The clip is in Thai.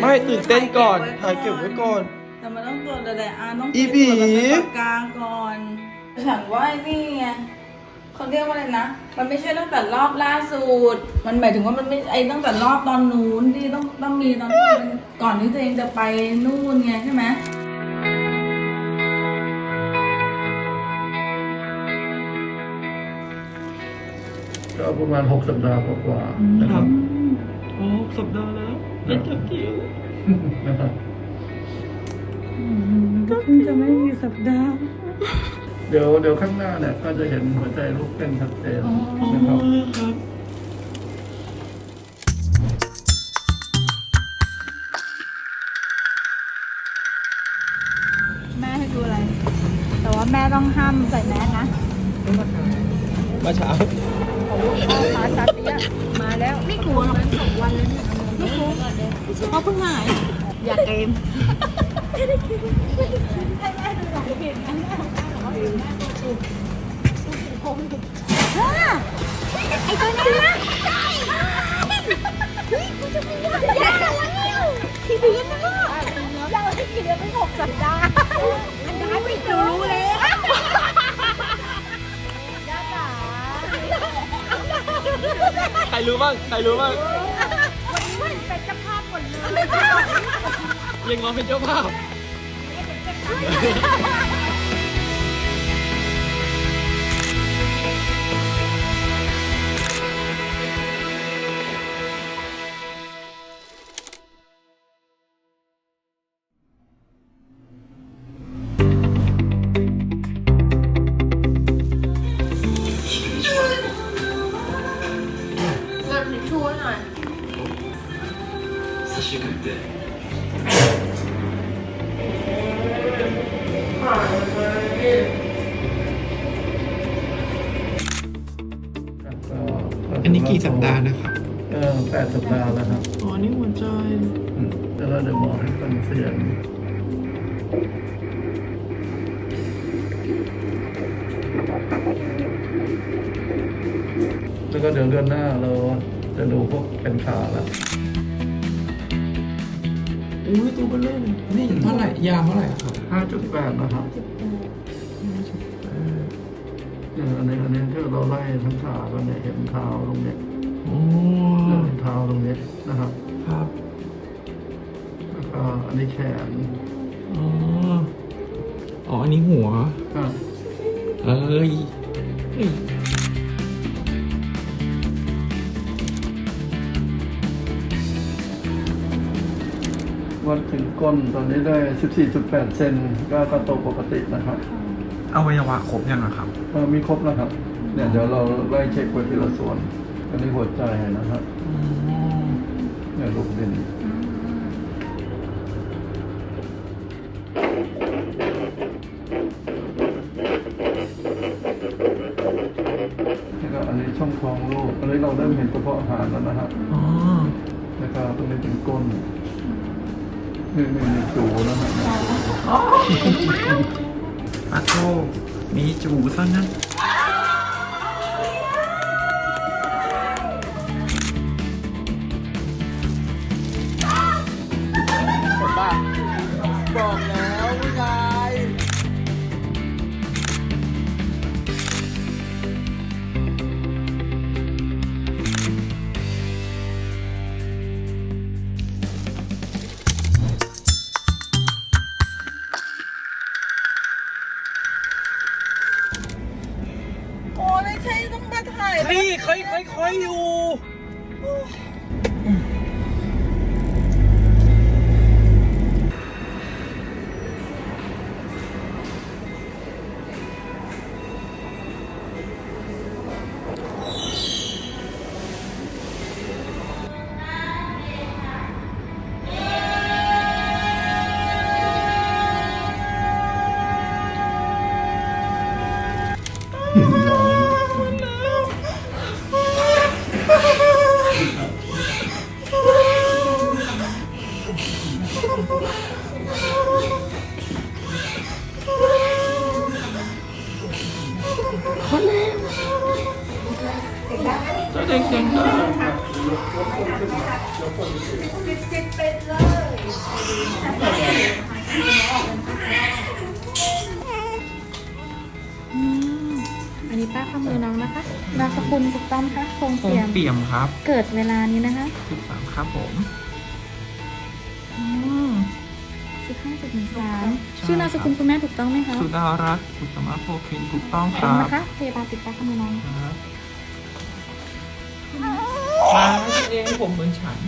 ไม่ตื่นเต้นก่อนถ่ายเก็บไว้ก่อน แต่มันต้องตรวจหลายๆอันต้องอีตรวจบี แบบเป็นปากกาก่อนฉันว่าไอ้นี่ไงเขาเรียกว่าอะไรนะ มันไม่ใช่ตั้งแต่รอบล่าสุด มันหมายถึงว่ามันไม่ไอ้ตั้งแต่รอบตอนนู้นที่ต้องต้องมีตอนที่มันก่อนที่ตัวเองจะไปนู่นไงใช่ไหมก็ประมาณหกสัปดาห์กว่าๆนะครับ โอ้สัปดาห์แล้ว เล่นจับจิ๋วนะครับก็เพิ่งจะไม่มีสัปดาห์เดี๋ยวเดี๋ยวข้างหน้าเนี่ยก็จะเห็นหัวใจลูกเต้นชัดเจนอ๋อนะครับครับแม่ให้ดูอะไร แต่ว่าแม่ต้องห้ามใส่แมสนะมาเช้าพ่อมาซาเตียมาแล้ว ไม่กลัวหรอกสองวันแล้วเนี่ยไม่กลัว เขาเพิ่งหาย อย่าเกมไอ้ตัวนี้นะเฮ้ยมันจะเป็นยังไงกี่เดือนนะเราให้กี่เดือนไม่หกสัปดาห์อันดาไม่รู้เลยย่าจ๋าใครรู้บ้าง ใครรู้บ้าง เป็นเจ้าภาพหมดเลย ยังร้องเป็นเจ้าภาพ อันนี้กี่สัปดาห์นะครับเออแปดสัปดาห์แล้วครับอ๋อนี่หัวใจอืมแล้วเราเดี๋ยวหมอให้ฟังเสียงแล้วก็เดี๋ยวเดือนหน้าเราจะดูพวกเป็นขาแล้ว อุ้ยตัวเบลเลอร์เลยนี่เท่าไหร่ยาวเท่าไหร่อะครับห้าจุดแปดนะครับเนี่ยอันนี้อันนี้ที่เราไล่ทั้งขาก็เนี่ยเห็นเท้าตรงเนี้ยโอ้เห็นเท้าตรงเนี้ยนะครับ ครับแล้วก็อันนี้แขนอ๋ออ๋ออันนี้หัวอะเอ้ยเอ้ย วัดถึงก้นตอนนี้ได้ 14.8 เซนก็ก็โตปกตินะครับอวัยวะครบยังอะครับ เออมีครบแล้วครับเนี่ยเดี๋ยวเราไล่เช็คไปทีละส่วน อันนี้หัวใจนะครับอ๋อเนี่ยลูกดินแล้วก็อันนี้ช่องท้องลูกอันนี้เราเริ่มเห็นกระเพาะอาหารแล้วนะครับ อ๋อ แล้วก็ตรงนี้เป็นก้น นี่นี่มีจูนะครับปักโตมีจูซะน มาถ่ายเฮ้ยค่อยค่อยค่อยอยู่ เด็กๆนะปิดปิดปิดเลยอืมอันนี้ป้าข้อมือน้องนะคะนามสกุลถูกต้องคะคงคงเสียม เปี่ยมครับเกิดเวลานี้นะคะสิบสามครับผม อืมสิบห้าจุดหนึ่งสามใช่ชื่อนามสกุลคุณแม่ถูกต้องไหมคะสุดารัตน์อุตตมะโพคินถูกต้องคถูกรับนะคะพยาบาลติดป้าข้อมือน้อง ครับ มาเองผมเหมือนฉัน